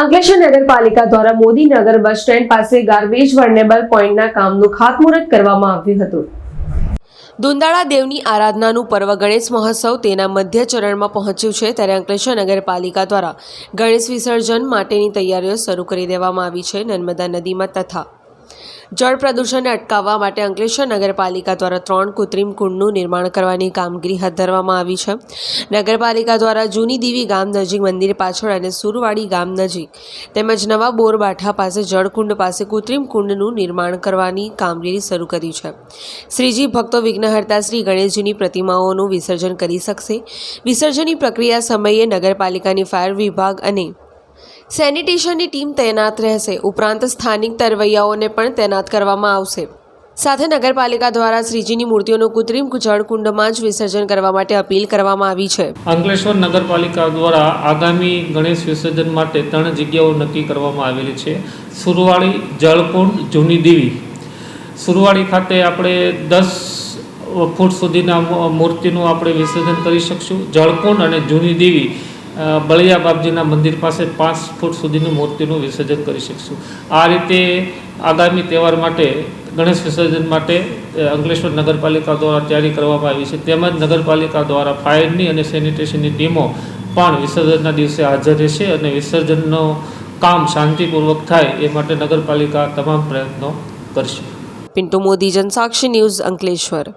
અંકલેશ્વર નગરપાલિકા દ્વારા મોદીનગર bus stand પાસે ગાર્બેજ વર્નેબલ પોઈન્ટના કામનું ખાતમુહૂર્ત કરવામાં આવ્યું હતું. દુંદાળા દેવની આરાધનાનું પર્વ ગણેશ મહોત્સવ તેના મધ્ય ચરણમાં પહોંચ્યું છે ત્યારે અંકલેશ્વર નગરપાલિકા દ્વારા ગણેશ વિસર્જન માટેની તૈયારીઓ શરૂ કરી દેવામાં આવી છે નર્મદા નદીમાં તથા જળ પ્રદૂષણને અટકાવવા માટે અંકલેશ્વર નગરપાલિકા દ્વારા ત્રણ કૃત્રિમ કુંડનું નિર્માણ કરવાની કામગીરી હાથ ધરવામાં આવી છે. નગરપાલિકા દ્વારા જૂની દીવી ગામ નજીક મંદિર પાછળ અને સુરવાડી ગામ નજીક તેમજ નવા બોરબાઠા પાસે જળકુંડ પાસે કૃત્રિમ કુંડનું નિર્માણ કરવાની કામગીરી શરૂ કરી છે. શ્રીજી ભક્તો વિઘ્નહર્તા શ્રી ગણેશજીની પ્રતિમાઓનું વિસર્જન કરી શકશે. વિસર્જનની પ્રક્રિયા સમયે નગરપાલિકાની ફાયર વિભાગ અને સેનિટેશનની ટીમ તૈનાત રહેશે. ઉપરાંત સ્થાનિક તરવૈયાઓને પણ તૈનાત કરવામાં આવશે. સાથે નગરપાલિકા દ્વારા શ્રીજીની મૂર્તિઓનું કૃત્રિમ જળકુંડમાં જ વિસર્જન કરવા માટે અપીલ કરવામાં આવી છે. અંકલેશ્વર નગરપાલિકા દ્વારા આગામી ગણેશ વિસર્જન માટે ત્રણ જગ્યાઓ નક્કી કરવામાં આવેલી છે. સુરવાળી જળકુંડ, જૂની દેવી. સુરવાળી ખાતે આપણે દસ ફૂટ સુધીના મૂર્તિનું આપણે વિસર્જન કરી શકશું. જળકુંડ અને જૂની દેવી બળિયા બાપજીના મંદિર પાસે પાંચ ફૂટ સુધીની મૂર્તિનું વિસર્જન કરી શકશું. આ રીતે આગામી તહેવાર માટે, ગણેશ વિસર્જન માટે અંકલેશ્વર નગરપાલિકા દ્વારા તૈયારી કરવામાં આવી છે. તેમજ નગરપાલિકા દ્વારા ફાયરની અને સેનિટેશનની ટીમો પણ વિસર્જનના દિવસે હાજર રહેશે અને વિસર્જનનો કામ શાંતિપૂર્વક થાય એ માટે નગરપાલિકા તમામ પ્રયત્નો કરશે. પિન્ટુ મોદી, જનસાક્ષી ન્યૂઝ અંકલેશ્વર.